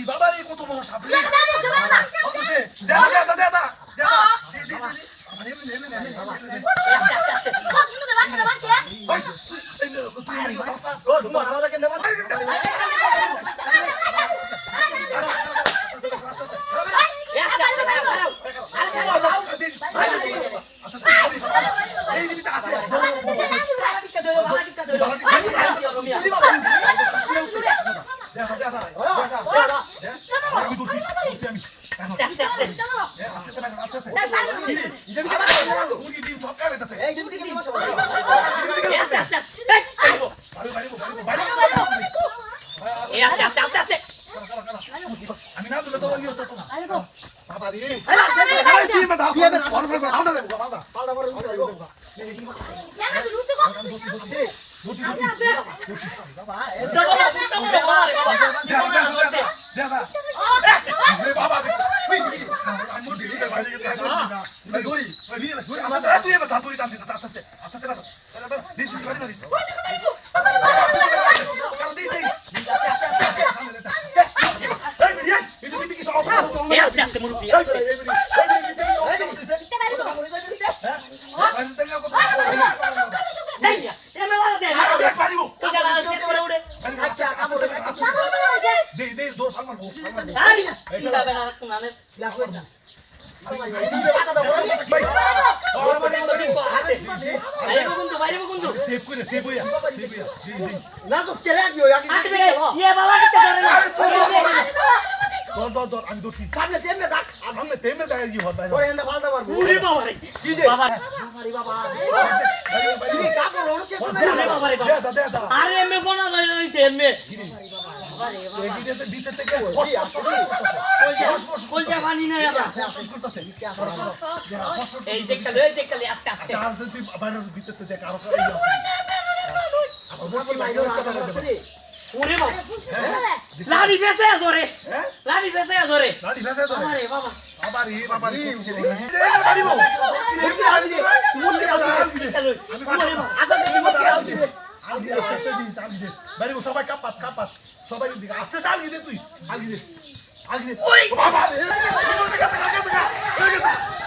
বাবারি বাবারি কত বড় সাপড়ি দাদা দাদা দাদা আছে আমি না দিলে তো ইয়ে তো বাবা রে আরে তুই মা দাও ভালো করে ভালো দে ভালো দা বড় জানা তুই রুতে কত দোষী দোষী বাবা এটা বড় এটা বড় বাবা রে বাবা দে দে দে দে দে রে বাবা রে ওই দিদি আমি মুরগি দিতে বাইরে গেছে না এই দড়ি ওই দিয়ে দড়ি আস্তে তুই এবার দড়ি টান দিতে আস্তে আস্তে আস্তে আস্তে না দিস বাড়ি না দিস কাল দিস দিস এই মিডিয়া এই দিদি কি সব এই আস্তে আস্তে মুরব্বি এই এই এই এই এ মে বাড়া দে তো জানা শেষ করে উড়ে আরে এটা বেলা রাখ না নে বাইরে বগুন তো বাইরে বগুন তো আটবে ইয়ে বাবা কিতে ধরে না উড়ে বাবা রে বাবা উড়ে বাবা রে বাবা আরে পানি নাই আবার এই দেখলে এই দেখলে আস্তে আস্তে উড়ে বাবা লাড়ি ফেসে ধরে লাড়ি ফেসে ধরে আমারে বাবা উড়ে বাবা সবাই কাপাত কাপাত সবাই আস্তে চাল গিয়ে তুই আলগি দে 我打死你！你给我干死干死干！给我干死！